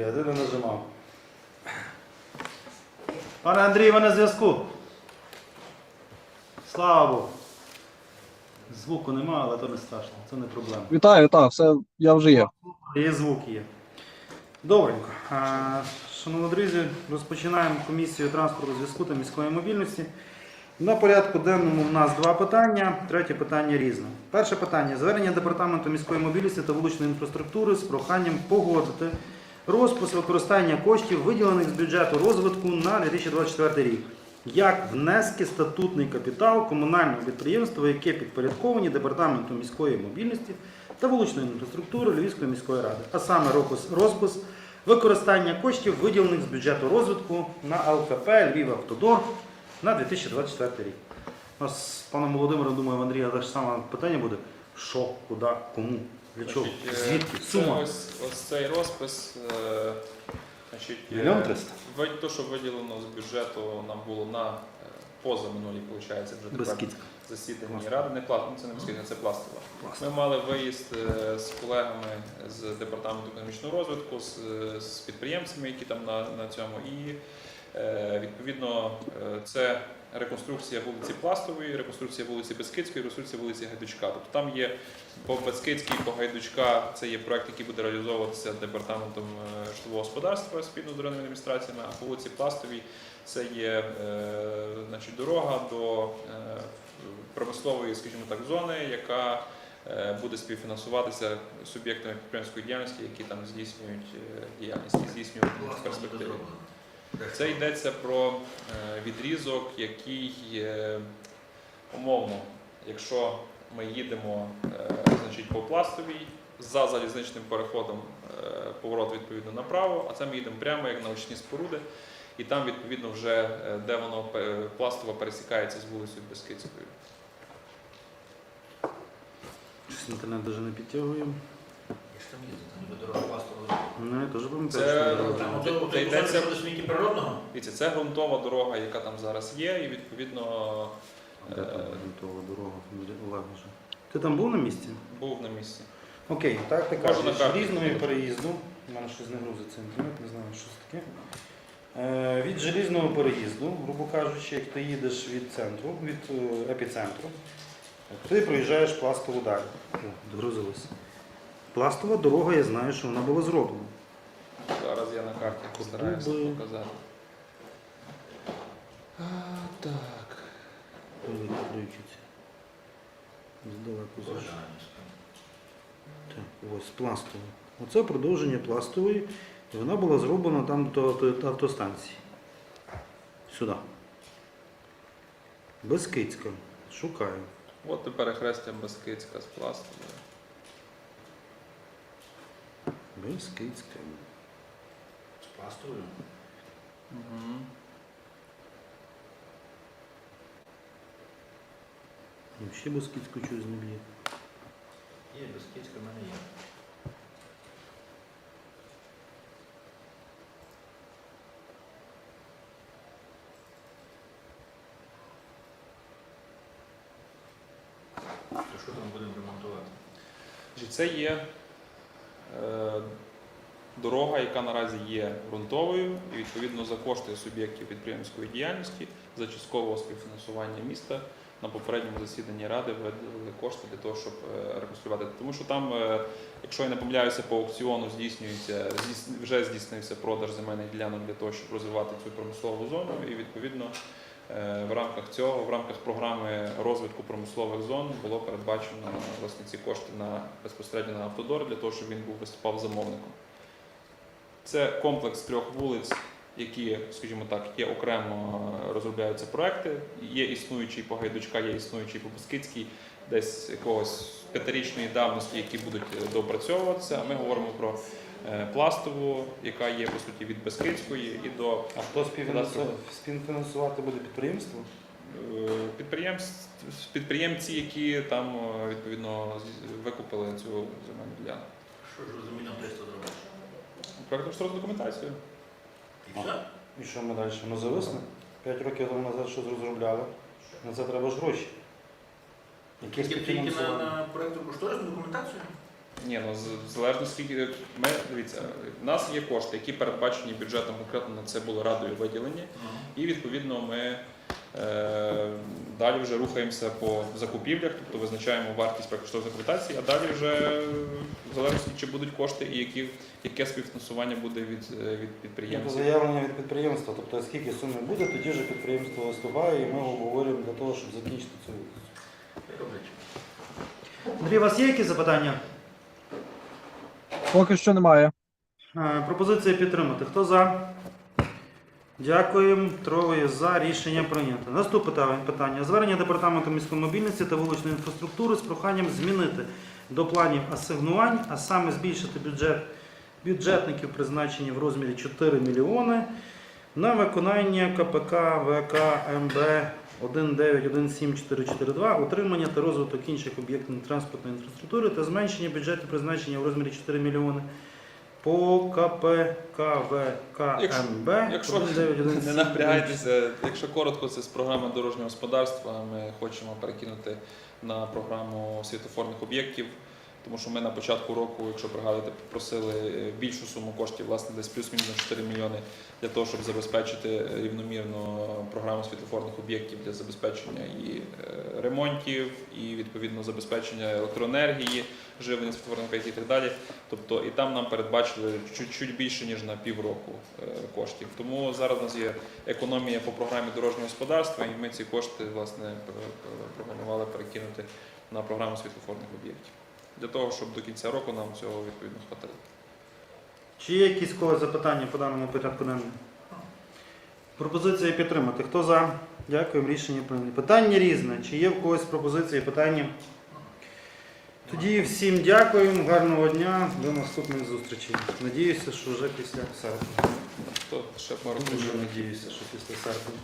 Я не нажимав. Пане Андрій, ви на зв'язку. Слава Богу. Звуку нема, але то не страшно, це не проблема. Вітаю, вітаю, все, я вже є. Є звук є. Добренько. А, Шановні друзі, розпочинаємо комісію транспорту, зв'язку та міської мобільності. На порядку денному в нас два питання. Третє питання різне. Перше питання звернення департаменту міської мобільності та вуличної інфраструктури з проханням погодити розпис використання коштів, виділених з бюджету розвитку на 2024 рік. Як внески статутний капітал комунального підприємства, яке підпорядковані департаменту міської мобільності та вуличної інфраструктури Львівської міської ради, а саме розпис, використання коштів, виділених з бюджету розвитку на ЛКП Львів-Автодор на 2024 рік. У нас з паном Володимиром, думаю, в Андрія те ж саме питання буде: що, куди, кому, для чого, Значить, е, звідки, це сума. Ось, ось цей розпис. е, Значить, е, Мільйон триста? ви- То, що виділено з бюджету, нам було на е, позаминулій, виходить, вже тепер Безкидка. засіданні Пластова. ради. Не пластова, це не безкидка, це пластова. Ми мали виїзд е, з колегами з департаменту економічного розвитку, з, з підприємцями, які там на, на цьому. І відповідно е, це реконструкція вулиці Пластової, реконструкція вулиці Бескидської, реконструкція вулиці Гайдучка. Тобто там є по Бескидській, по Гайдучка, це є проект, який буде реалізовуватися департаментом е, житлового господарства спільно з районними адміністраціями, а по вулиці Пластовій це є е, значить, дорога до е, промислової, скажімо так, зони, яка е, буде співфінансуватися суб'єктами підприємської діяльності, які там здійснюють е, діяльність і здійснюють в перспективі. Це йдеться про е, відрізок, який умовно, якщо ми їдемо е, значить, по пластовій, за залізничним переходом е, поворот відповідно направо, а це ми їдемо прямо як на очні споруди. І там, відповідно, вже де воно пластово пересікається з вулицею Бескидською. Щось інтернет навіть не підтягуємо. Якщо там їздити, там ніби дорога пластова. Ну, я теж пам'ятаю, Це- що. Там Це- ото це йдеться- щодо смітті природного. Дивіться, це ґрунтова дорога, яка там зараз є, і відповідно Де там грунтова дорога? Олег вже. Ти там був на місці? був на місці. Окей, так ти Можу кажеш, на карті переїзду. У мене щось не грузиться інтернет, не знаю, що це таке. Е, від желізного переїзду, грубо кажучи, як ти їдеш від центру, від е, епіцентру, ти проїжджаєш пластову далі. О, догрузилося. Пластова дорога, я знаю, що вона була зроблена. Зараз я на карті постараюся Куби. показати. А, так. Включиться. Здалеку. Так, ось пластова. Оце продовження пластової. І вона була зроблена там до, до автостанції. Сюди. Безкицька. Шукаю. От і перехрестя Бескидська з пластикою. Безкицька. Угу. І ще Безкицьку щось не б'є. Є, Бескидська в мене є. То що там будемо ремонтувати? Це є е, дорога, яка наразі є ґрунтовою, і відповідно за кошти суб'єктів підприємської діяльності за часткового співфінансування міста на попередньому засіданні ради виділили кошти для того, щоб е, реконструювати. Тому що там, е, якщо я не помиляюся, по аукціону здійснюється вже здійснився продаж земельних ділянок для того, щоб розвивати цю промислову зону, і відповідно. е, В рамках цього, в рамках програми розвитку промислових зон було передбачено власне ці кошти на безпосередньо на автодор для того, щоб він був виступав замовником. Це комплекс трьох вулиць, які, скажімо так, є окремо е, розробляються проекти. Є існуючий по Гайдучка, є існуючий по Бескидській, десь якогось п'ятирічної давності, які будуть е, доопрацьовуватися. А ми говоримо про е, пластову, яка є по суті від Бескидської і до А хто співфінансувати, співфінансувати буде підприємство? Підприємств, підприємці, які там відповідно викупили цю земельну ділянку. Що ж розумію, нам 300 зробиш? Проектно документацію. І все? І що ми далі? Ми зависли? П'ять років тому назад щось розробляли. На це треба ж гроші. Яке Тільки тільки на, на проєкту кошторисну документацію? Ні, ну з- залежно скільки ми дивіться, в нас є кошти, які передбачені бюджетом конкретно на це були радою виділені, і відповідно ми е, далі вже рухаємося по закупівлях, тобто визначаємо вартість проектної документації, а далі вже в залежності чи будуть кошти і які, яке співфінансування буде від, е, від Це підприємців. заявлення від підприємства, тобто скільки суми буде, тоді ж підприємство виступає і ми обговорюємо для того, щоб закінчити цю. Роблять. Андрій, у вас є якісь запитання? Поки що немає. Е, Пропозиція підтримати. Хто за? Дякуємо. Троє за. Рішення прийнято. Наступне питання. Звернення департаменту міської мобільності та вуличної інфраструктури з проханням змінити до планів асигнувань, а саме збільшити бюджет бюджетників призначені в розмірі 4 мільйони на виконання КПК ВК МБ 1917442, утримання та розвиток інших об'єктів транспортної інфраструктури та зменшення бюджету призначення в розмірі 4 мільйони по КПКВКМБ Якщо не напрягайтеся, якщо коротко, це з програми дорожнього господарства. Ми хочемо перекинути на програму світофорних об'єктів. Тому що ми на початку року, якщо пригадуєте, попросили е, більшу суму коштів, власне, десь плюс-мінус на 4 мільйони для того, щоб забезпечити рівномірно програму світофорних об'єктів для забезпечення і е, ремонтів, і відповідно забезпечення електроенергії, живлення світофорних об'єктів і так далі. Тобто і там нам передбачили чуть-чуть більше ніж на півроку е, коштів. Тому зараз у нас є економія по програмі дорожнього господарства, і ми ці кошти власне пр- пр- пропонували перекинути на програму світлофорних об'єктів. Для того, щоб до кінця року нам цього відповідно хватило. Чи є якісь когось запитання по даному порядку денному? Пропозиція підтримати. Хто за? Дякуємо. Рішення прийнято. Питання різне. Чи є в когось пропозиції, питання? Тоді всім дякуємо, гарного дня, до наступних зустрічей. Надіюся, що вже після серпня. То ще пару Дуже тижнів. надіюся, що після серпня.